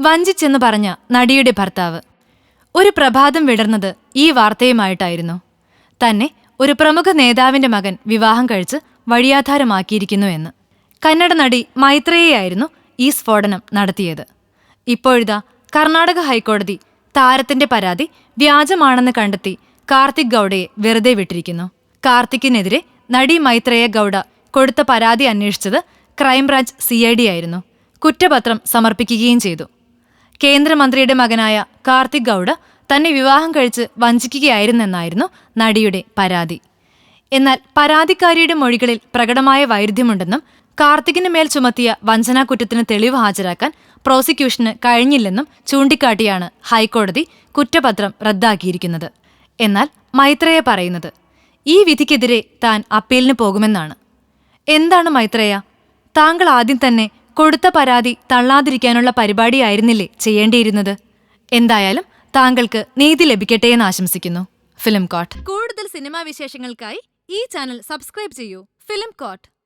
വഞ്ചിച്ചെന്ന് പറഞ്ഞ നടിയുടെ ഭർത്താവ്. ഒരു പ്രഭാതം വിടർന്നത് ഈ വാർത്തയുമായിട്ടായിരുന്നു. തന്നെ ഒരു പ്രമുഖ നേതാവിന്റെ മകൻ വിവാഹം കഴിച്ച് വഴിയാധാരമാക്കിയിരിക്കുന്നു എന്ന്. കന്നഡ നടി മൈത്രേയായിരുന്നു ഈ സ്ഫോടനം നടത്തിയത്. ഇപ്പോഴിതാ കർണാടക ഹൈക്കോടതി താരത്തിന്റെ പരാതി വ്യാജമാണെന്ന് കണ്ടെത്തി കാർത്തിക് ഗൗഡയെ വെറുതെ വിട്ടിരിക്കുന്നു. കാർത്തിക്കിനെതിരെ നടി മൈത്രേയ ഗൗഡ കൊടുത്ത പരാതി അന്വേഷിച്ചത് ക്രൈംബ്രാഞ്ച് സി ഐ ഡി ആയിരുന്നു. കുറ്റപത്രം സമർപ്പിക്കുകയും ചെയ്തു. കേന്ദ്രമന്ത്രിയുടെ മകനായ കാർത്തിക് ഗൗഡ തന്നെ വിവാഹം കഴിച്ച് വഞ്ചിക്കുകയായിരുന്നെന്നായിരുന്നു നടിയുടെ പരാതി. എന്നാൽ പരാതിക്കാരിയുടെ മൊഴികളിൽ പ്രകടമായ വൈരുദ്ധ്യമുണ്ടെന്നും കാർത്തികിന് മേൽ ചുമത്തിയ വഞ്ചനാക്കുറ്റത്തിന് തെളിവ് ഹാജരാക്കാൻ പ്രോസിക്യൂഷന് കഴിഞ്ഞില്ലെന്നും ചൂണ്ടിക്കാട്ടിയാണ് ഹൈക്കോടതി കുറ്റപത്രം റദ്ദാക്കിയിരിക്കുന്നത്. എന്നാൽ മൈത്രേയ പറയുന്നത് ഈ വിധിക്കെതിരെ താൻ അപ്പീലിന് പോകുമെന്നാണ്. എന്താണ് മൈത്രയ? താങ്കൾ ആദ്യം തന്നെ കൊടുത്ത പരാതി തള്ളാതിരിക്കാനുള്ള പരിപാടിയായിരുന്നില്ലേ ചെയ്യേണ്ടിയിരുന്നത്? എന്തായാലും താങ്കൾക്ക് നീതി ലഭിക്കട്ടെ എന്ന് ആശംസിക്കുന്നു. Film coat. കൂടുതൽ സിനിമാ വിശേഷങ്ങൾക്കായി ഈ ചാനൽ സബ്സ്ക്രൈബ് ചെയ്യൂ. Film coat.